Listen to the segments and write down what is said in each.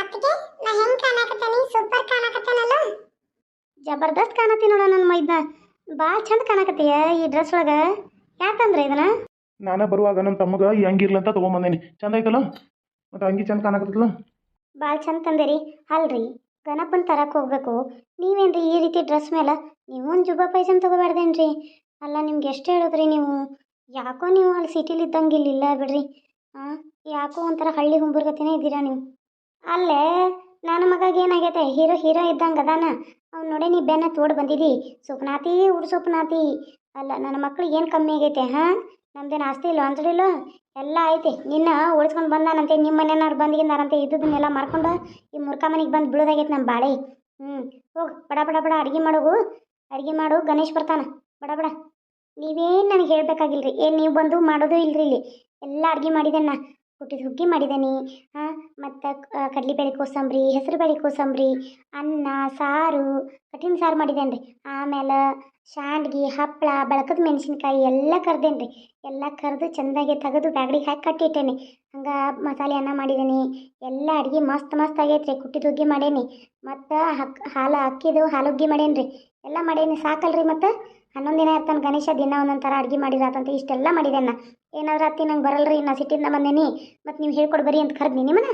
ಅತ್ತಿಗೆ ನಾ ಹೆಂಗ್ ಕಾಣಕತ್ತೀನಿ? ಸೂಪರ್ ಕಾಣಕತ್ತೇನಲ್ಲ? ಜಬರ್ದಸ್ತ್ ಕಾಣತಿ ನೋಡ ನನ್ನ ಮೈದ ಭಾಳ ಚಂದ ಕಾಣಕತ್ತೀಯ ಈ ಡ್ರೆಸ್ ಒಳಗ. ಯಾಕಂದ್ರೆ ಇದನ್ನ? ನಾನು ಬರುವಾಗ ನಮ್ಮ ತಮ್ಮಗ ಈ ಅಂಗಿರ್ಲ ಅಂತ ತೊಗೊಂಬಂದೇನಿ. ಚಂದ ಐತಲ್ಲ? ಮತ್ತೆ ಅಂಗಿ ಚಂದ ಕಾಣಕತ್ತಲ್ಲ ಭಾಳ ಚಂದ ತಂದಿರಿ. ಅಲ್ರಿ ಗಣಪನ ತರಕ್ಕೆ ಹೋಗ್ಬೇಕು. ನೀವೇನ್ರಿ ಈ ರೀತಿ ಡ್ರೆಸ್ ಮೇಲೆ? ನೀವು ಒಂದು ಜುಬ್ಬ ಪೈಜಾಮ್ ತಗೋಬಾರ್ದೇನ್ರಿ ಅಲ್ಲ ನಿಮ್ಗೆ ಎಷ್ಟು ಹೇಳಿದ್ರಿ ನೀವು? ಯಾಕೋ ನೀವು ಅಲ್ಲಿ ಸಿಟಿಲಿ ಇದ್ದಂಗೆ ಇಲ್ಲಿಲ್ಲ ಬಿಡ್ರಿ. ಹಾಂ ಯಾಕೋ ಒಂಥರ ಹಳ್ಳಿ ಹುಂಬರ್ಗತಿನೇ ಇದ್ದೀರಾ ನೀವು? ಅಲ್ಲೇ ನನ್ನ ಮಗಾಗ ಏನಾಗೈತೆ? ಹೀರೋ ಹೀರೋ ಇದ್ದಂಗೆ ಅದಾನ. ಅವ್ನು ನೋಡಿ ನೀ ಬೆನ್ನ ತೋಡ್ ಬಂದಿದ್ದಿ ಸುಪ್ನಾತಿ ಉಡ್ ಸುಪ್ನಾತಿ ಅಲ್ಲ, ನನ್ನ ಮಕ್ಳಿಗೆ ಏನು ಕಮ್ಮಿ ಆಗೈತೆ, ಹಾಂ? ನಮ್ದೇನು ಆಸ್ತಿ ಇಲ್ಲ ಅಂಜಡಿಲ್ಲ ಎಲ್ಲ ಐತೆ. ನಿನ್ನ ಉಳಿಸ್ಕೊಂಡು ಬಂದಾನಂತೆ ನಿಮ್ಮ ಮನೆಯವ್ರು ಬಂದಿದ್ದಾರಂತೆ ಇದ್ದದನ್ನೆಲ್ಲ ಮಾರ್ಕೊಂಡು ಈ ಮುರ್ಕ ಮನೆಗೆ ಬಂದು ಬೀಳೋದಾಗೈತೆ ನಮ್ಮ ಬಾಳೆ. ಹ್ಞೂ ಹೋಗು ಬಡ ಬಡ ಬಡ ಅಡುಗೆ ಮಾಡೋಗು. ಅಡುಗೆ ಮಾಡು, ಗಣೇಶ್ ಬರ್ತಾನ. ಬಡ ಬಡ ನೀವೇನು ನನಗೆ ಹೇಳಬೇಕಾಗಿಲ್ರಿ? ಏನು ನೀವು ಬಂದು ಮಾಡೋದು ಇಲ್ರಿ ಇಲ್ಲಿ. ಎಲ್ಲ ಅಡುಗೆ ಮಾಡಿದ್ದೇನೆ ಹುಟ್ಟಿದ ಹುಗ್ಗಿ ಮಾಡಿದ್ದೀನಿ ಹಾಂ, ಮತ್ತು ಕಡಲೆಬೇಳೆ ಕೋಸಂಬರಿ, ಹೆಸರುಬೇಳೆ ಕೋಸಂಬರಿ, ಅನ್ನ, ಸಾರು, ಕಠಿಣ ಸಾರು ಮಾಡಿದ್ದೇನೆ ರೀ ಆಮೇಲೆ ಶಾಂಡ್ಗಿ ಹಪ್ಪಳ ಬೆಳಕದ ಮೆಣಸಿನ್ಕಾಯಿ ಎಲ್ಲ ಕರ್ದೇನೆ ರೀ ಎಲ್ಲ ಕರೆದು ಚೆಂದಾಗಿ ತೆಗೆದು ಬ್ಯಾಗ್ಡಿಗೆ ಹಾಕಿ ಕಟ್ಟಿಟ್ಟೇನೆ. ಹಂಗೆ ಮಸಾಲೆ ಅನ್ನ ಮಾಡಿದ್ದೀನಿ ಎಲ್ಲ ಅಡುಗೆ ಮಸ್ತ್ ಮಸ್ತ್ ಆಗೈತೆ ರೀ ಕುಟ್ಟಿದ ಹುಗ್ಗಿ ಮಾಡೇನಿ. ಮತ್ತು ಹಕ್, ಹಾಲು ಅಕ್ಕಿದು ಹಾಲು ಹುಗ್ಗಿ ಮಾಡೇನಿ ರೀ ಎಲ್ಲ ಮಾಡೇನಿ. ಸಾಕಲ್ರಿ ಮತ್ತು? ಹನ್ನೊಂದು ದಿನ ಇರ್ತಾನೆ ಗಣೇಶ, ದಿನ ಒಂದೊಂದು ಥರ ಅಡುಗೆ ಮಾಡಿರಾತಂತ. ಇಷ್ಟೆಲ್ಲ ಮಾಡಿದೆ ನಾ ಏನಾದ್ರೂ ಅತ್ತಿ ನಂಗೆ ಬರಲ್ರಿ, ನಾ ಸಿಟ್ಟಿಂದ ಬಂದೇನಿ ಮತ್ತು ನೀವು ಹೇಳ್ಕೊಡು ಬರ್ರಿ ಅಂತ ಕರೆದ್ನಿ ನಿಮ್ಮನ್ನ.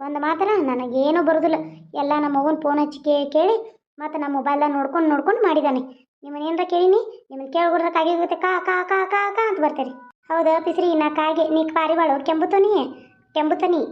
ಒಂದು ಮಾತ್ರ, ನನಗೇನೂ ಬರೋದಿಲ್ಲ. ಎಲ್ಲ ನಮ್ಮ ಅವ್ವನ ಫೋನ್ ಹಚ್ಚಿ ಕೇಳಿ ಮತ್ತು ನಮ್ಮ ಮೊಬೈಲ್ದಾಗ ನೋಡ್ಕೊಂಡು ನೋಡ್ಕೊಂಡು ಮಾಡಿದ್ದಾನೆ ನಿಮ್ಮನ್ನ ಏನಾರ ಕೇಳಿನಿ ನಿಮ್ಮನ್ನ ಕೇಳ್ಕೊಡ್ದ ಕಾಗೆ ಹೋಗುತ್ತೆ, ಕಾ ಕಾ ಕಾ ಕಾ ಕಾ ಅಂತ ಬರ್ತಾರೆ. ಹೌದಾ ಪಿಸ್ರಿ ನಾ ಕಾಗೆ, ನೀ ಪಾರಿವಾಳು ಕೆಂಬುತ್ತೋ ಕೆಂಬುತನಿ.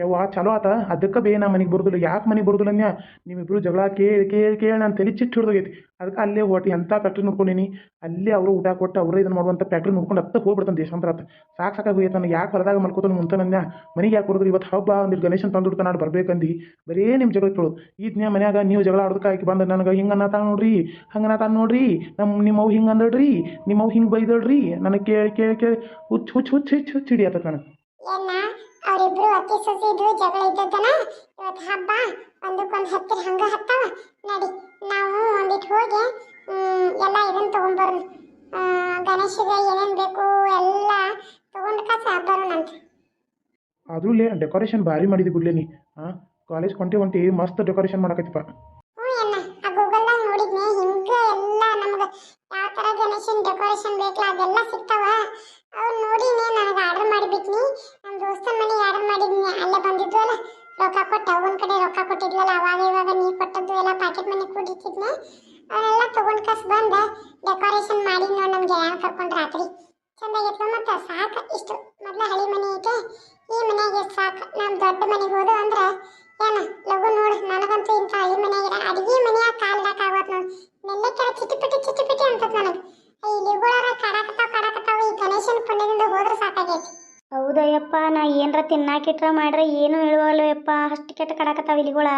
ಯವ್ವ ಚಲೋ ಆತ? ಅದಕ್ಕೆ ಬೇ ನಾ ಮನೆಗೆ ಬರೋದಿಲ್ಲ. ಯಾಕೆ ಮನೆಗೆ ಬರೋದಿಲ್ಲ ಅನ್ಯ ನಿಮ್ಮಿಬ್ರು ಜಗಳ ಕೇಳಿ ಕೇಳಿ ಕೇಳಿ ನಾನು ತಲೆ ಚಿಟ್ಟು ಹಿಡ್ದೋಗೈತಿ. ಅದಕ್ಕೆ ಅಲ್ಲೇ ಒಟ್ಟು ಎಂಥ ಫ್ಯಾಕ್ಟ್ರಿ ನೋಡ್ಕೊಂಡೀನಿ. ಅಲ್ಲೇ ಅವರು ಊಟ ಕೊಟ್ಟು ಅವರೇ ಇದನ್ನು ಮಾಡುವಂಥ ಫ್ಯಾಕ್ಟ್ರಿ ನೋಡ್ಕೊಂಡು ಹತ್ತಕ್ಕೆ ಹೋಗ್ಬಿಡ್ತಾನೆ ದೇಶಾಂತರ ಆತ. ಸಾಕು ಸಾಕಾಗಿ ಹೋಯ್ತು ನನಗೆ ಯಾಕೆ ಹೊರದಾಗ ಮಲ್ಕೋತಾನೆ ಮುಂತಾನನ್ಯ ಮನೆಗೆ ಯಾಕೆ ಬರೋದ್ರಿ ಇವತ್ತು ಹಬ್ಬ ಅಂದ್ರೆ ಗಣೇಶನ್ ತಂದು ನಾಡು ಬರಬೇಕಂದು. ಬರೇ ನಿಮ್ಮ ಜಗಳ ಕೇಳು. ಈ ಮನ್ಯಾಗ ನೀವು ಜಗಳ ಆಡೋದಕ್ಕೆ ಬಂದ ನನಗೆ ಹಿಂಗೆ ಅನ್ನತಾನ ನೋಡ್ರಿ, ಹಂಗೆ ಅನ್ನತಾನ ನೋಡ್ರಿ. ನಮ್ಮ ನಿಮ್ಮ ಅವು ಹಿಂಗೆ ಅಂದಳ್ರಿ. ನಿಮ್ಮ ಅವು ಹಿಂಗೆ ಬೈದಳ್ರಿ. ನನಗೆ ಕೇಳಿ ಕೇಳಿ ಕೇಳಿ. ಹುಚ್ಚು ಹುಚ್ಚು ಹುಚ್ಚು ಹುಚ್ಚು ಹುಚ್ಚು ಹಿಡಿಯತ್ತ ನನಗೆ. ಅವರಿಬ್ರು ಅತ್ತಿ ಸೊಸೆ ಇದ್ರು, ಜಗಳ ಇದ್ದದನ ಇವತ್ತು ಹಬ್ಬ ಒಂದಕ್ಕೊಂದು ಹತ್ತಿರ ಹಂಗ ಹತ್ತವ. ನಡಿ, ನಾವು ಒಂದಿಟ್ಟು ಹೋಗಿ ಎಲ್ಲ ಇದನ್ನ ತಗೊಂಡ್ಬರ್ ಗಣೇಶಗೆ ಏನೇನು ಬೇಕು ಎಲ್ಲ ತಗೊಂಡು ಕಾಸ ಬರೋಣಂತೆ ಅದು ಲೇ ಡೆಕೋರೇಷನ್ ಭಾರಿ ಮಾಡಿದಿ ಬಿಡ್ಲೇ ನೀ. ಹಾಂ ಕಾಲೇಜ್ ಕೊಂಟಿ ಹೊಂಟಿ ಮಸ್ತ್ ಡೆಕೋರೇಷನ್ ಮಾಡಕತ್ತಿಪ್ಪ ಹ್ಞೂ ಅಣ್ಣ ಆ ಗೂಗಲ್ದಾಗ ನೋಡಿದ್ನೆ ಹಿಂಗೆ ಎಲ್ಲ ನಮ್ಗೆ ಯಾವ ಥರ ಗಣೇಶನ್ ಡೆಕೋರೇಷನ್ ಬೇಕಲ್ಲ ಅದೆಲ್ಲ ಸಿಗ್ತಾವ. ಅವ್ರು ನೋಡಿನೇ ನನಗೆ ಆರ್ಡರ್ ಮಾಡಿಬಿಟ್ನಿ. ನಮ್ಮ ದೋಸ್ತನ ಮನೆಗೆ ಆರ್ಡರ್ ಮಾಡಿದ್ನಿ. ಅಲ್ಲೇ ಬಂದಿದ್ವಲ್ಲ ರೊಕ್ಕ ಕೊಟ್ಟು. ಅವನ ಕಡೆ ರೊಕ್ಕ ಕೊಟ್ಟಿದ್ವಲ್ಲ, ಅವಾಗ ಇವಾಗ ನೀ ಕೊಟ್ಟದ್ದು ಎಲ್ಲ ಪ್ಯಾಕೆಟ್ ಮನೆ ಕೂಡಿಟ್ಟಿದ್ನೆ. ಅವನ್ನೆಲ್ಲ ತೊಗೊಂಡು ಕಸ್ ಬಂದ. ಡೆಕೋರೇಷನ್ ಮಾಡಿ ನೋಡಿ ನಮ್ಗೆ ಯಾರು ಕರ್ಕೊಂಡು ರಾತ್ರಿ. ಚಂದಾಗಿತ್ತು ಮತ್ತು? ಸಾಕು ಇಷ್ಟು. ಮೊದಲ ಹಳಿ ಮನೆ ಐತೆ. ಈ ಮನೆಗೆ ಸಾಕು. ನಮ್ಮ ದೊಡ್ಡ ಮನೆಗೆ ಹೋದು ಅಂದ್ರೆ ಏನ? ತಿನ್ನಾಕಿಟ್ರ ಮಾಡ್ರೆ ಏನು ಹೇಳುವಲ್ಲಯ್ಯಪ್ಪ ಅಷ್ಟು ಕೆಟ್ಟ ಕಡಾಕತ್ತಾವ ಇಲಿಗಳ.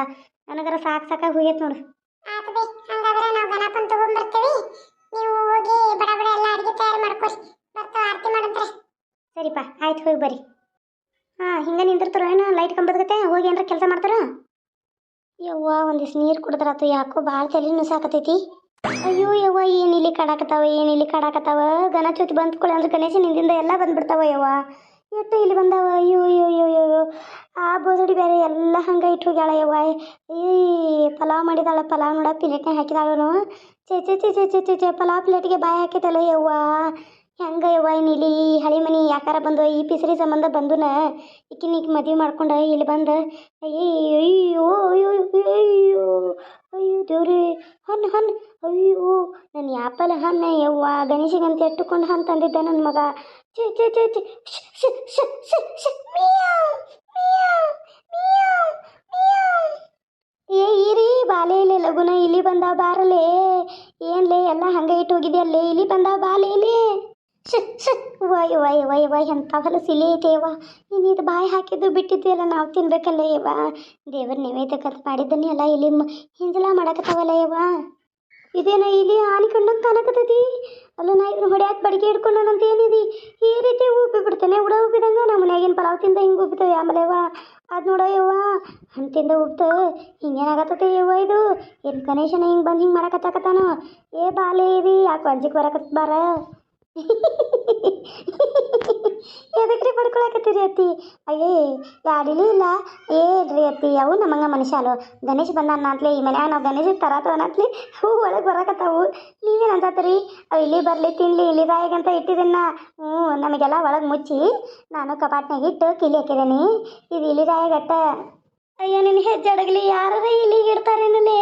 ನನಗರ ಸಾಕು ಸಾಕಾಗಿ ಹೋಗೈತೆ ನೋಡು. ಆತ ಬೇ ಹಂಗಾದ್ರೆ ನಾವು ಗಣಪನ್ ತಗೊಂಡ್ಬರ್ತೀವಿ ನೀವು ಹೋಗಿ ಬಡ ಬಡ ಎಲ್ಲ ಅಡಿಗೆ ತಯಾರು ಮಾಡ್ಕೊರಿ ಬರ್ತಾವ ಆರತಿ ಸರಿಪ್ಪ ಆಯ್ತು ಹೋಗಿ ಬರ್ರಿ. ಹಾಂ ಹಿಂಗೆ ನಿಂತಿರ್ತಾರೋ ಏನು ಲೈಟ್ ಕಂಬದಗತ್ತೆ ಹೋಗಿ ಏನಾರ ಕೆಲಸ ಮಾಡ್ತಾರ? ಯವ್ವ ಒಂದಿಷ್ಟು ನೀರು ಕುಡಿದ್ರಾತು ಯಾಕೋ ಭಾಳ ತಲೆ ಸಾಕತೈತಿ ಅಯ್ಯೋ ಯವ್ವ ಏನು ಇಲ್ಲಿ ಕಡಾಕತ್ತಾವ ಏನು ಇಲ್ಲಿ ಕಡಾಕತ್ತಾವ? ಗಣಚೌತಿ ಬಂದ್ಕೊಳ್ಳಿ ಅಂದ್ರೆ ಗಣೇಶ ನಿಂದಿಂದ ಎಲ್ಲ ಬಂದ್ಬಿಡ್ತಾವ ಯವ್ವ. ಎಷ್ಟು ಇಲ್ಲಿ ಬಂದಾವ? ಅಯ್ಯೋ ಅಯ್ಯೋ ಅಯ್ಯೋ ಅಯ್ಯೋ ಆ ಬೋಸಡಿ ಬೇರೆ ಎಲ್ಲ ಹಂಗೆ ಇಟ್ಟು ಹೋಗ್ಯಾಳ ಯವ್ವ. ಈ ಪಲಾವ್ ಮಾಡಿದಾಳ, ಪಲಾವ್ ನೋಡ ಪ್ಲೇಟ್ನಾಗ ಹಾಕಿದಾಳು ಚೆ ಚೆ ಚೆ ಚೆ ಚೆ ಚೆ ಚೆ ಪಲಾವ್ ಪ್ಲೇಟಿಗೆ ಬಾಯಿ ಹಾಕಿದಲ್ಲ ಯವ್ವ. ಹೆಂಗ ಯವ್ವ ಇಲ್ಲಿ ಈ ಹಳಿ ಮನೆ ಯಾಕಾರ ಬಂದು, ಈ ಪಿಸರಿ ಸಂಬಂಧ ಬಂದುನ? ಈಕಿನ ಮದುವೆ ಮಾಡ್ಕೊಂಡು ಇಲ್ಲಿ ಬಂದು. ಅಯ್ಯೋ ಅಯ್ಯೋ ಅಯ್ಯೋ ಅಯ್ಯೋ ಅಯ್ಯೋ, ದೇವ್ರಿ. ಹೊನ್ ಹಣ್ಣು ಅಯ್ಯೋ ನನ್ನ ಯಾಪಲ ಹಣ್ಣ ಯವ್ವ, ಗಣೇಶಗಂತ ಎಟ್ಟುಕೊಂಡು ಹಣ್ಣು ನನ್ನ ಮಗ. ಚಿ ಚಿ ಚಿ ಚಿ ಏ, ಇರಿ ಬಾಲೆ ಇಲ್ಲೇ ಲಗುನ ಇಲ್ಲಿ ಬಂದ ಬಾರಲೇ. ಏನ್ಲೇ, ಎಲ್ಲ ಹಂಗೆ ಇಟ್ಟು ಹೋಗಿದ್ಯಲ್ಲೇ, ಇಲ್ಲಿ ಬಂದಾವ ಬಾಲೆ ಇಲ್ಲಿ ವಯ್ ವಯ್ ವಯ್ ವಯ್ ಎಂಥ ಸಿಲಿ ಇಲಿ ಐತೆಯವ್ವ ನೀನು ಇದು ಬಾಯಿ ಹಾಕಿದ್ದು ಬಿಟ್ಟಿದ್ದು ಎಲ್ಲ ನಾವು ತಿನ್ಬೇಕಲ್ಲ ಯವ್ವ. ದೇವ್ರ ನೈವೇದ್ಯಕ್ಕಂತ ಮಾಡಿದ್ದನ್ನೇ ಅಲ್ಲ ಇಲ್ಲಿ ಹಿಂಜಲ ಮಾಡಕತ್ತಾವಲ್ಲ ಯವ್ವ. ಇದೇನ ಇಲ್ಲಿ ಆನೆ ಕಂಡಂಗೆ ಕಾಣಕತ್ತೈತಿ ಅಲ್ಲ ನಾ ಇದ್ರ ಹೊಡ್ಯಾಕ ಬಡಿಗೆ ಹಿಡ್ಕೊಂಡಂತ ಏನಿದಿ ಈ ರೀತಿ ಉಬ್ಬಿ ಬಿಡ್ತಾನೆ, ಉಡ ಉಬ್ಬಿದಂಗ ನಮ್ಮ ಮನ್ಯಾಗಿನ ಪಲಾವ್ ತಿಂದ ಹಿಂಗೆ ಉಬ್ಬಿತವೆ ಆಮೇಲೆ ಯವ್ವ ಅದು ನೋಡ ಯವ್ವ ಅಂತಿಂದ ತಿಂದ ಉಬ್ತ ಹಿಂಗೇನಾಗತ್ತೈತಿ ಯವ್ವ ಇದು? ಏನ್ ಗಣೇಶನ ಹಿಂಗೆ ಬಂದು ಹಿಂಗೆ ಮಾಡಕತ್ತಾಕತ್ತಾನ? ಏ ಬಾಲೆ ಇದಿ, ಯಾಕೆ ಅಂಜಿಕೆ ಬರಕತ್ತ ಬಾರ? ಎದಕ್ರಿ ಪಡ್ಕೊಳಕತ್ತೀರಿ ಅತ್ತಿ? ಅಯ್ಯೇ, ಯಾಡಿಲಿ ಇಲ್ಲ. ಏನ್ರಿ ಅತ್ತಿ, ಅವು ನಮಂಗ ಮನುಷ್ಯ ಅಲ್ಲೋ ಗಣೇಶ್ ಬಂದಾನ ಅಂತಲಿ ಈ ಮನ್ಯಾಗ ನಾವು ಗಣೇಶ ತರಾತವನತ್ಲಿ ಹೂ ಒಳಗೆ ಬರಕತ್ತಾವು. ನೀವೇನು ಅಂತತ್ರಿ ಅವು ಇಲ್ಲಿ ಬರಲಿ, ತಿನ್ಲಿ, ಇಲ್ಲಿ ಬಾಯಿಗಂತ ಇಟ್ಟಿದ್ದನ್ನ ಹ್ಞೂ, ನಮಗೆಲ್ಲ ಒಳಗೆ ಮುಚ್ಚಿ ನಾನು ಕಪಾಟ್ನಾಗ ಇಟ್ಟು ಕಿಲಿ ಹಾಕಿದ್ದೀನಿ ಇದು ಇಲ್ಲಿ ರಾಯಗಟ್ಟ ಅಯ್ಯೋ ನಿನ್ನ ಹೆಜ್ಜೆ ಅಡಗಲಿ. ಇಲ್ಲಿ ಇಲ್ಲಿಗೆ ಇಡ್ತಾರೇನಲ್ಲೇ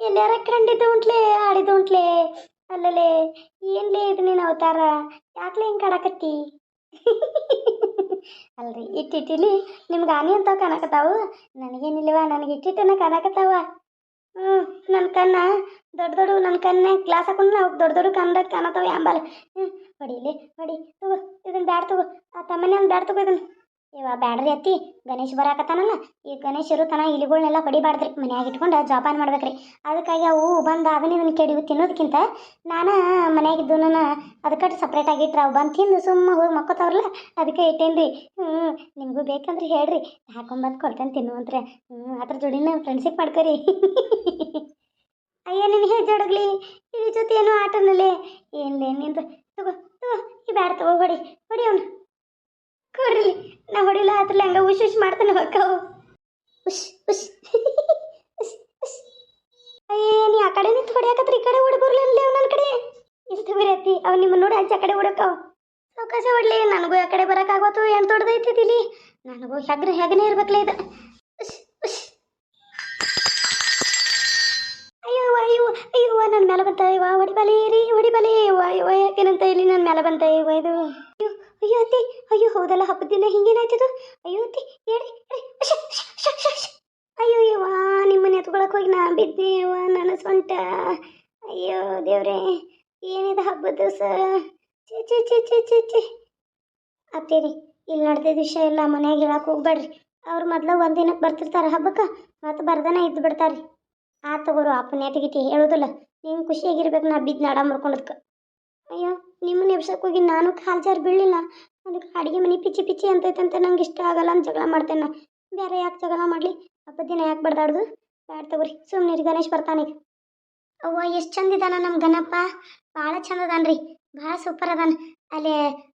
ಎಲ್ಲಾರ ಕಂಡಿದ್ದು ಉಂಟ್ಲೆ, ಆಡಿದ್ದು ಉಂಟ್ಲೆ? ಅಲ್ಲಲೇ, ಏನ್ಲೇ ಇದು ನೀನು ಅವತಾರ? ಯಾಕ್ಲೆ ಹಿಂಗೆ ಕಾಡಕತ್ತಿ ಅಲ್ರಿ ಇಟ್ಟಿಟ್ಟಿಲಿ ನಿಮ್ಗೆ ಆನಿ ಅಂತ ಕಾಣಕತ್ತಾವು? ನನಗೇನಿಲ್ಲವ ನನಗೆ ಇಟ್ಟಿಟ್ಟನ ಕಾಣಕತ್ತಾವ. ಹ್ಞೂ ನನ್ನ ಕಣ್ಣ ದೊಡ್ಡ ದೊಡ್ಡ ನನ್ನ ಕಣ್ಣ ಗ್ಲಾಸ್ ಹಾಕೊಂಡು ದೊಡ್ಡ ದೊಡ್ಡ ಕಣ್ಣ ಕಾಣತ್ತಾವ ಯಾಂಬಲ್. ಹ್ಞೂ ಹೊಡಿಲಿ ಹೊಡಿ, ತಗೋ ಇದನ್ನ ಬ್ಯಾಡ ತಗೋ. ಆ ತಮ್ಮನೆ ಒಂದು ಬ್ಯಾಡ ತಗೋ ಇದನ್ನ ಇವ ಬ್ಯಾಡ್ರಿ ಅತ್ತಿ. ಗಣೇಶ್ ಬರಾಕತ್ತಾನಲ್ಲ. ಈ ಗಣೇಶ್ ಇರುತ್ತಾನ ಇಲಿಗಳನ್ನೆಲ್ಲ ಹೊಡಿಬಾರ್ದ್ರಿ. ಮನ್ಯಾಗ ಇಟ್ಕೊಂಡು ಜೋಪಾನ ಮಾಡ್ಬೇಕ್ರಿ. ಅದಕ್ಕಾಗಿ ಅವು ಬಂದು ಅದನ್ನ ಇದನ್ನ ಕೆಡಿವು ತಿನ್ನೋದಕ್ಕಿಂತ ನಾನು ಮನ್ಯಾಗಿದ್ದು ನಾನು ಅದಕ್ಕೆ ಸಪ್ರೇಟಾಗಿ ಇಟ್ರೆ. ಅವು ಬಂದು ತಿಂದು ಸುಮ್ಮ ಹೋಗಿ ಮಕ್ಕೋತಾವ್ರಲ್ಲ. ಅದಕ್ಕೆ ಇಟ್ಟೇನ್ರಿ. ಹ್ಞೂ ನಿಮಗೂ ಬೇಕಂದ್ರೆ ಹೇಳ್ರಿ. ಹಾಕೊಂಬಂದು ಕೊಡ್ತೇನೆ ತಿನ್ನುವಂತ್ರೆ. ಹ್ಞೂ ಅದ್ರ ಜೋಡಿನ ಫ್ರೆಂಡ್ಶಿಪ್ ಮಾಡ್ಕೊರಿ. ಅಯ್ಯ, ನಿನ್ ಹೆಜ್ಜೆ ಜೋಡಗ್ಲಿ ಇದ್ರ ಜೊತೆ ಏನೋ ಆಟನಲ್ಲೇ. ಏನ್ಲೇ, ನಿಂದು. ತಗೋ ತಗೋ, ಈ ಬ್ಯಾಡ, ತಗೋ, ಹೊಡಿ. ಹೊಡಿ ಅವನು. ಕೊಡ್ರಿ ನಾ ಹೊಡಿಲ ಅದ್ರಲ್ಲಿ ಹಂಗ ಉಶ್ ಉಶ್ ಮಾಡ್ತಾನೆ ಹೊಕ್ಕವು ಉಶ್ ಉಶ್. ಉಶ್ ನೀ ಆ ಕಡೆ ನಿಂತು ಹೊಡಿಯಾಕತ್ರ, ಈ ಕಡೆ ಅವ್ ನನ್ನ ಕಡೆ. ಇಷ್ಟು ಬಿರತಿ ಅವ ನಿಮ್ಮ ನೋಡಿ ಆಚೆ ಆ ಕಡೆ ಓಡಕ್ಕವ ಅವಕಾಶ ಹೊಡ್ಲಿ, ನನಗೂ ಆ ಕಡೆ ಬರೋಕ್ಕಾಗೋತು ಏನು ದೊಡ್ಡದೈತಿ ಇಲ್ಲಿ. ನನಗೂ ಹೆಗ್ರ ಹೆಗನೇ ಇರ್ಬೇಕಲ್ಲ ಇದು. ಉಶ್ ಉಶ್. ಅಯ್ಯೋ ಅಯ್ಯೋ ಅಯ್ಯೋ ನನ್ನ ಮೇಲೆ ಬಂತ ಇವ ಹೊಡಿಬಲಿ ರೀ, ಹೊಡಿಬಲಿ, ಅಯ್ಯೋ ಯಾಕೇನಂತ ಇಲ್ಲಿ ನನ್ನ ಮೇಲೆ ಬಂತ ಇವ ಇದು ಅಯ್ಯೋ ಅತ್ತೆ, ಅಯ್ಯೋ, ಹೌದಲ್ಲ, ಹಬ್ಬದ ದಿನ ಹಿಂಗೇನಾಯ್ತದು? ಅಯ್ಯೋ ಅತ್ತೆ, ಹೇಳಿ ಅಯ್ಯೋ, ಯವ್ವ ನಿಮ್ಮನೆ ಎತ್ಕೊಳಕ್ ಹೋಗಿ ನಾ ಬಿದ್ದೆ, ಯವ್ವ, ನನ್ನ ಸೊಂಟ ಅಯ್ಯೋ ದೇವ್ರೆ, ಏನಿದೆ ಹಬ್ಬದ ದಿವಸ? ಚಿ ಚಿ ಚಿ ಚಿ ಚಿ ಇಲ್ಲಿ ನಡೆದಿದ್ದ ವಿಷಯ ಎಲ್ಲ ಮನೆಯಾಗ ಹೇಳಕ್ಕೆ ಹೋಗ್ಬೇಡ್ರಿ. ಅವ್ರು ಮೊದ್ಲು ಒಂದಿನಕ್ಕೆ ದಿನಕ್ಕೆ ಬರ್ತಿರ್ತಾರೆ ಹಬ್ಬಕ್ಕೆ, ಮತ್ತು ಬರ್ದನ ಇದ್ದು ಬಿಡ್ತಾರೆ. ಆ ತಗೋರು ಆ ಪುಣ್ಯಾತಿಗಿತಿ ಹೇಳೋದಿಲ್ಲ. ನೀನು ಖುಷಿಯಾಗಿರ್ಬೇಕು, ನಾ ಬಿದ್ದು ನಾಡ ಮುರ್ಕೊಂಡದ್ಕೆ. ಅಯ್ಯೋ ನಿಮ್ಮನ್ನ ಎಬ್ಸಕ್ಕೆ ಹೋಗಿ ನಾನು ಕಾಲು ಜಾರಿ ಬೀಳಲಿಲ್ಲ. ಅದಕ್ಕೆ ಅಡುಗೆ ಮನೆ ಪಿಚ್ಚಿ ಪಿಚ್ಚಿ ಅಂತ ನಂಗೆ ಇಷ್ಟ ಆಗಲ್ಲ ಅಂತ ಜಗಳ ಮಾಡ್ತೇನೆ ನಾ. ಬೇರೆ ಯಾಕೆ ಜಗಳ ಮಾಡಲಿ? ಹಬ್ಬದ ದಿನ ಯಾಕೆ ಬಡ್ದಾಡ್ದು? ಬ್ಯಾಡ ತಗೋರಿ ಸುಮ್ಮನೆ ಗಣೇಶ್ ಬರ್ತಾನೆ ಅವ್ವ, ಎಷ್ಟು ಚಂದ ಇದಾನ ನಮ್ಮ ಗಣಪ್ಪ ಭಾಳ ಚಂದ ಅದಾನ್ರಿ. ಭಾಳ ಸೂಪರ್ ಅದಾನ. ಅಲ್ಲಿ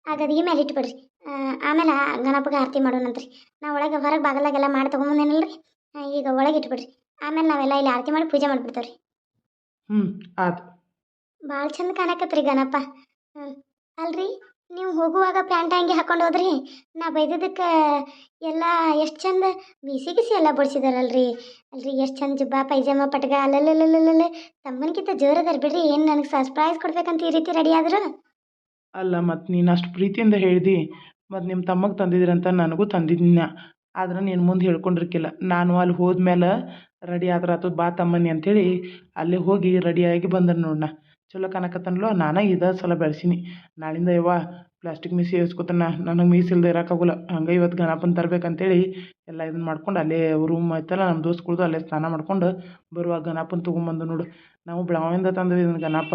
ಆ ಗದಿಗೆ ಮೇಲೆ ಇಟ್ಬಿಡ್ರಿ. ಆಮೇಲೆ ಗಣಪಗೆ ಆರತಿ ಮಾಡೋಣಂತ್ರಿ. ನಾ ಒಳಗೆ ಹೊರಗೆ ಬಾಗಲಾಗೆಲ್ಲ ಮಾಡಿ ತೊಗೊಂಬಂದೇನಲ್ರಿ? ಈಗ ಒಳಗೆ ಇಟ್ಬಿಡ್ರಿ. ಆಮೇಲೆ ನಾವೆಲ್ಲ ಇಲ್ಲಿ ಆರತಿ ಮಾಡಿ ಪೂಜೆ ಮಾಡಿಬಿಡ್ತೇವ್ರಿ. ಹ್ಞೂ ಆತು. ಭಾಳ ಚಂದ ಕಾಣಕತ್ರಿ ಗಣಪ. ಅಲ್ರಿ, ನೀವು ಹೋಗುವಾಗ ಪ್ಯಾಂಟ್ ಅಂಗಿ ಹಾಕೊಂಡು ಹೋದ್ರಿ, ನಾ ಬೈದಿದ್ದಕ್ಕೆ ಎಲ್ಲ ಎಷ್ಟು ಚಂದ ಬಿಸಿ ಬಿಸಿ ಎಲ್ಲ ಬಡ್ಸಿದಾರಲ್ರಿ ಅಲ್ರಿ, ಎಷ್ಟು ಚಂದ ಜುಬ್ಬ, ಪೈಜಾಮ, ಪಟ್ಗ ಅಲ್ಲಲ್ಲಲ್ಲಲ್ಲಲ್ಲ ತಮ್ಮನ್ಕಿಂತ ಜೋರದಾರ ಬಿಡ್ರಿ, ಏನು ನನಗೆ ಸರ್ಪ್ರೈಸ್ ಕೊಡ್ಬೇಕಂತ ಈ ರೀತಿ ರೆಡಿ ಆದ್ರು? ಅಲ್ಲ ಮತ್ತು ನೀನು ಅಷ್ಟು ಪ್ರೀತಿಯಿಂದ ಹೇಳ್ದಿ ಮತ್ತು ನಿಮ್ಮ ತಮ್ಮಗೆ ತಂದಿದ್ರಂತ ನನಗೂ ತಂದಿದ್ನ. ಆದ್ರೆ ನೀನು ಮುಂದೆ ಹೇಳ್ಕೊಂಡಿರ್ಕಿಲ್ಲ. ನಾನು ಅಲ್ಲಿ ಹೋದ್ಮೇಲೆ ರೆಡಿ ಆದ್ರೆ ಆತು ಬಾ ತಮ್ಮನಿ ಅಂಥೇಳಿ ಅಲ್ಲಿ ಹೋಗಿ ರೆಡಿಯಾಗಿ ಬಂದ್ರೆ ನೋಡ್ನ. ಚಲೋ ಕಾಣಕತ್ತನಲ್ಲೋ ನಾನೇ ಇದ ಸಲ ಬೆಳೆಸೀನಿ. ನಾಳಿಂದ ಯವ್ವ ಪ್ಲಾಸ್ಟಿಕ್ ಮೀಸಿ ಏರ್ಸ್ಕೊತಾನ ನನಗೆ ಮೀಸಿಲ್ದೆ ಇರೋಕ್ಕಾಗಲ್ಲ ಹಂಗೆ ಇವತ್ತು ಗಣಪನ ತರ್ಬೇಕಂತೇಳಿ ಎಲ್ಲ ಇದನ್ನ ಮಾಡ್ಕೊಂಡು ಅಲ್ಲೇ ರೂಮ್ ಐತಲ್ಲ ನಮ್ಮ ದೋಸ್ತ್ಗಳ್ದು ಅಲ್ಲೇ ಸ್ನಾನ ಮಾಡ್ಕೊಂಡು ಬರುವಾಗ ಗಣಪನ ತೊಗೊಂಬಂದು ನೋಡು. ನಾವು ಬೆಳಗಾವಿಂದ ತಂದ್ವಿ ಇದನ್ನ ಗಣಪ.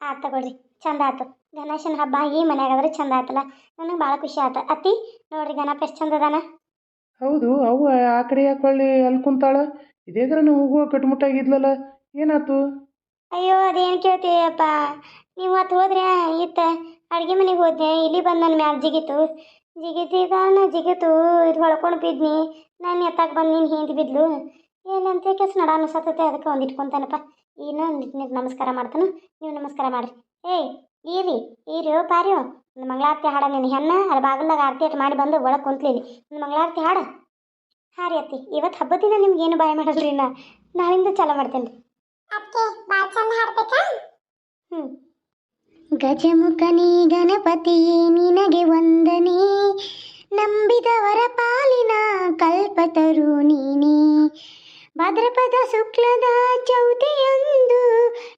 ಆತು ತಗೊಳ್ರಿ ಚಂದ ಆತು. ಗಣೇಶನ ಹಬ್ಬ ಈ ಮನೆಯಾಗಾದ್ರೆ ಚಂದ ಆತಲ್ಲ. ನನಗೆ ಭಾಳ ಖುಷಿ ಆತು. ಅತ್ತಿ ನೋಡ್ರಿ ಗಣಪ ಎಷ್ಟು ಚಂದ ಅದಾನ. ಹೌದು ಅವು ಆ ಕಡೆ ಯಾಕೆ ಹೊಳ್ಳಿ ಅಲ್ಲಿ ಕುಂತಾಳ? ಇದೇಗ್ರ ನಾವು ಹೋಗುವ ಕಟ್ಮುಟ್ಟಾಗಿದ್ಲಲ್ಲ ಏನಾತು? ಅಯ್ಯೋ, ಅದೇನು ಕೇಳ್ತೀಯಪ್ಪ? ನೀವು ಅವತ್ತು ಹೋದ್ರೆ ಇತ್ತ? ಅಡುಗೆ ಮನೆಗೆ ಹೋದೆ ಇಲ್ಲಿ ಬಂದು ನನ್ನ ಮ್ಯಾಲೆ ಜಿಗಿತು. ಜಿಗಿತಿದಾನ ಜಿಗಿತು, ಇದು ಹೊಳ್ಕೊಂಡು ಬಿದ್ನಿ. ನಾನು ಎತ್ತಾಗ ಬಂದು ನೀನು ಹಿಂದೆ ಬಿದ್ಲು. ಏನಂತ ಕೆಸ್ ನಡ ಅನಿಸತ್ತೈತೆ ಅದಕ್ಕೆ ಒಂದು ಇಟ್ಕೊಂತಾನಪ್ಪ. ಏನು ನಿಂತು ನಮಸ್ಕಾರ ಮಾಡ್ತಾನೆ. ನೀವು ನಮಸ್ಕಾರ ಮಾಡಿರಿ. ಏಯ್ ಈರಿ ಈರಿ ಪಾರಿ ಒಂದು ಮಂಗಳಾರತಿ ಹಾಡ ನಿನ್ನ ಹೆಣ್ಣ ಅಲ್ಲಿ ಬಾಗಲ್ದಾಗ ಆರತಿ ಅಟ್ ಮಾಡಿ ಬಂದು ಒಳಗೆ ಕುಂತ್ಲಿಲ್ಲಿ ಒಂದು ಮಂಗಳಾರತಿ ಹಾಡ. ಹಾರಿ ರೀ ಅತ್ತಿ ಇವತ್ತು ಹಬ್ಬದ ದಿನ ನಿಮ್ಗೆ ಏನು ಬಾಯ್ ಮಾಡಲ್ರಿ ನಾ ನಾಳಿಂದ ಚಾಲ ಮಾಡ್ತೇನೆ ರೀ ಅದಕ್ಕೆ ಭಾಳ ಚಂದ ಗಜಮುಖನಿ, ಗಣಪತಿಯೇ, ನಿನಗೆ ವಂದನೆ. ನಂಬಿದವರ ಪಾಲಿನ ಕಲ್ಪತರು ನೀನೇ. ಭದ್ರಪದ ಶುಕ್ಲದ ಚೌತಿಯಂದು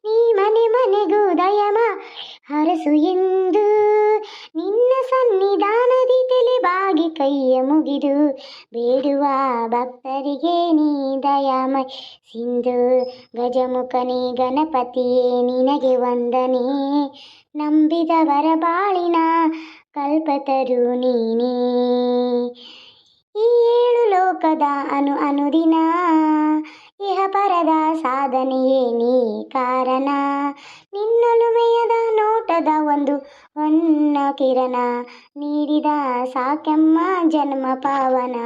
ನೀ ಮನೆ ಮನೆಗೂ ದಯಮ ಹರಸು ಎಂದು ಕೈಯ ಮುಗಿದು ಬೇಡುವ ಭಕ್ತರಿಗೆ ನೀ ದಯಾಮಯ ಸಿಂಧು ಗಜಮುಖನೇ ಗಣಪತಿಯೇ, ನಿನಗೆ ವಂದನೆ. ನಂಬಿದವರ ಬಾಳಿನ ಕಲ್ಪತರು ನೀನೇ. ಈ ಏಳು ಲೋಕದ ಅನು ಅನುದಿನ, ಇಹ ಪರದ ಸಾಧನೆಯೇ ನೀ ಕಾರಣ. ನಿನ್ನೊಲುಮೆಯದ ನೋಟದ ಒಂದು ಹೊನ್ನ ಕಿರಣ ನೀಡಿದ ಸಾಕೆಮ್ಮ ಜನ್ಮ ಪಾವನ.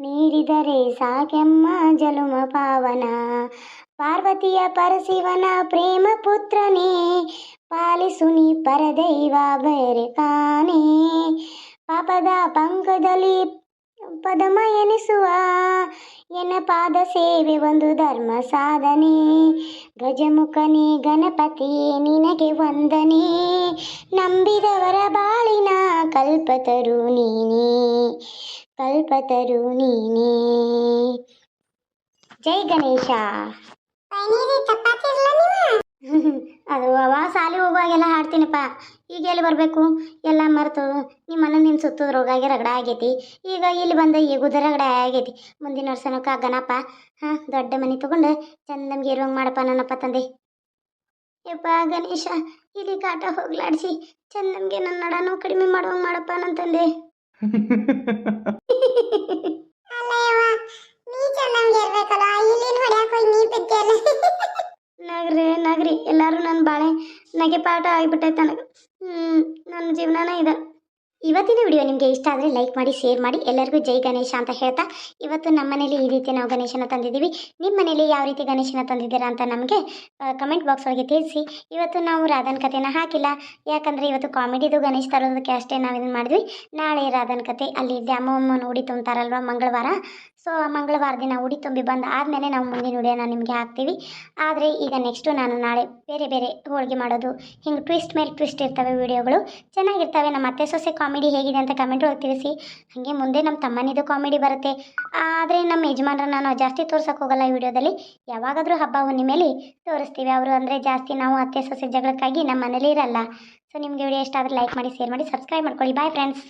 ನೀಡಿದರೆ ಸಾಕೆಮ್ಮ ಜನುಮ ಪಾವನ. ಪಾರ್ವತಿಯ ಪರಶಿವನ ಪ್ರೇಮ ಪುತ್ರನೇ ಪಾಲಿಸುನಿ ಪರದೈವ ಬೇರೆ ಕಾನೇ ಪಾಪದ ಪಂಕದಲ್ಲಿ ಪದಮ ಎನಿಸುವ. ಪಾದ ಸೇವೆ ಒಂದು ಧರ್ಮ ಸಾಧನೆ. ಗಜಮುಖನೇ ಗಣಪತಿ, ನಿನಗೆ ವಂದನೆ. ನಂಬಿದವರ ಬಾಳಿನ ಕಲ್ಪತರು ನೀನೇ. ಕಲ್ಪತರು ನೀನೇ. ಜೈ ಗಣೇಶ ಪೈನೀರಿ ಚಪಾತಿ ಇರಲ್ಲ ನೀವು ಅದು ಅವ ಸಾಲಿ ಹೋಗುವಾಗೆಲ್ಲ ಹಾಡ್ತೀನಪ್ಪ. ಈಗ ಎಲ್ಲಿ ಬರಬೇಕು? ಎಲ್ಲ ಮರೆತು. ನಿಮ್ಮ ಅಣ್ಣ ನಿನ್ನ ಸುತ್ತದ್ರೋಗಾಗಿ ರಗಡ ಆಗೈತಿ. ಈಗ ಇಲ್ಲಿ ಬಂದ ಈಗುದ ರಗಡ ಆಗೈತಿ. ಮುಂದಿನ ವರ್ಷನಕ್ಕ ಗಣಪ ಹಾಂ, ದೊಡ್ಡ ಮನೆ ತೊಗೊಂಡು ಚಂದ ನಮ್ಗೆ ಇರುವಂಗೆ ಮಾಡಪ್ಪ ನನ್ನಪ್ಪ ತಂದೆ. ಯಪ್ಪ ಗಣೇಶ, ಇಲ್ಲಿ ಕಾಟ ಹೋಗ್ಲಾಡಿಸಿ. ಚಂದ ನನ್ನ ನಡನೂ ಕಡಿಮೆ ಮಾಡುವಂಗೆ ಮಾಡಪ್ಪ ನನ್ನ ತಂದೆ ಅಲ್ಲ ಯವ್ವ ನೀ ಚೆನ್ನಾಗಿ ಇರ್ಬೇಕಲ್ಲ ಇಲ್ಲಿನ ಹೊಡ್ಯಾಕ ಹೋಗಿ ನೀ ಬಿದ್ದೆಲ್ಲ ನಗ್ರಿ ನಗ್ರಿ ಎಲ್ಲರೂ ನನ್ನ ಬಾಳೆ ನಗೆ ಪಾಠ ಆಗಿಬಿಟ್ಟೈತೆ ನನಗೆ. ನನ್ನ ಜೀವನನೇ ಇದೆ. ಇವತ್ತಿನ ವಿಡಿಯೋ ನಿಮಗೆ ಇಷ್ಟ ಆದರೆ ಲೈಕ್ ಮಾಡಿ, ಶೇರ್ ಮಾಡಿ. ಎಲ್ಲರಿಗೂ ಜೈ ಗಣೇಶ ಅಂತ ಹೇಳ್ತಾ ಇವತ್ತು ನಮ್ಮ ಮನೇಲಿ ಈ ರೀತಿ ನಾವು ಗಣೇಶನ ತಂದಿದ್ದೀವಿ. ನಿಮ್ಮ ಮನೇಲಿ ಯಾವ ರೀತಿ ಗಣೇಶನ ತಂದಿದ್ದೀರಾ ಅಂತ ನಮಗೆ ಕಮೆಂಟ್ ಬಾಕ್ಸ್ ಒಳಗೆ ತಿಳಿಸಿ. ಇವತ್ತು ನಾವು ರಾಧನ್ ಕಥೆನ ಹಾಕಿಲ್ಲ. ಯಾಕಂದರೆ ಇವತ್ತು ಕಾಮಿಡಿದು ಗಣೇಶ ತರೋದಕ್ಕೆ ಅಷ್ಟೇ ನಾವು ಇದನ್ನು ಮಾಡಿದ್ವಿ. ನಾಳೆ ರಾಧನ್ ಕತೆ ಅಲ್ಲಿ ದ್ಯಾಮವ್ವನ ಉಡಿ ತುಂಬ್ತಾರಲ್ವ ಮಂಗಳವಾರ. ಸೊ ಮಂಗಳವಾರ ದಿನ ಉಡಿ ತುಂಬಿ ಬಂದ ಆದಮೇಲೆ ನಾವು ಮುಂದಿನ ವಿಡಿಯೋನ ನಿಮಗೆ ಹಾಕ್ತೀವಿ. ಆದರೆ ಈಗ ನೆಕ್ಸ್ಟು ನಾನು ನಾಳೆ ಬೇರೆ ಬೇರೆ ಹೋಳಿಗೆ ಮಾಡೋದು, ಹಿಂಗೆ ಟ್ವಿಸ್ಟ್ ಮೇಲೆ ಟ್ವಿಸ್ಟ್ ಇರ್ತವೆ ವಿಡಿಯೋಗಳು. ಚೆನ್ನಾಗಿರ್ತವೆ, ನಮ್ಮ ಅತ್ತೆ ಸೊಸೆ ಕಾಮಿಡಿ ಹೇಗಿದೆ ಅಂತ ಕಮೆಂಟ್ ಒಳಗೆ ತಿಳಿಸಿ. ಹಾಗೆ ಮುಂದೆ ನಮ್ಮ ತಮ್ಮನಿದು ಕಾಮಿಡಿ ಬರುತ್ತೆ. ಆದರೆ ನಮ್ಮ ಯಜಮಾನ್ರ ನಾನು ಜಾಸ್ತಿ ತೋರ್ಸೋಕೆ ಹೋಗಲ್ಲ ಈ ವಿಡಿಯೋದಲ್ಲಿ. ಯಾವಾಗಾದರೂ ಹಬ್ಬ ಹುಣ್ಣಿಮೆಲಿ ತೋರಿಸ್ತೀವಿ ಅವರು ಅಂದರೆ ಜಾಸ್ತಿ ನಾವು ಅತ್ತೆ ಸೊಸೆ ಜಗಳಕ್ಕಾಗಿ ನಮ್ಮ ಮನೇಲಿ ಇರಲ್ಲ. ಸೊ ನಿಮಗೆ ವಿಡಿಯೋ ಇಷ್ಟ ಆದರೆ ಲೈಕ್ ಮಾಡಿ ಶೇರ್ ಮಾಡಿ ಸಬ್ಸ್ಕ್ರೈಬ್ ಮಾಡ್ಕೊಳ್ಳಿ. Bye friends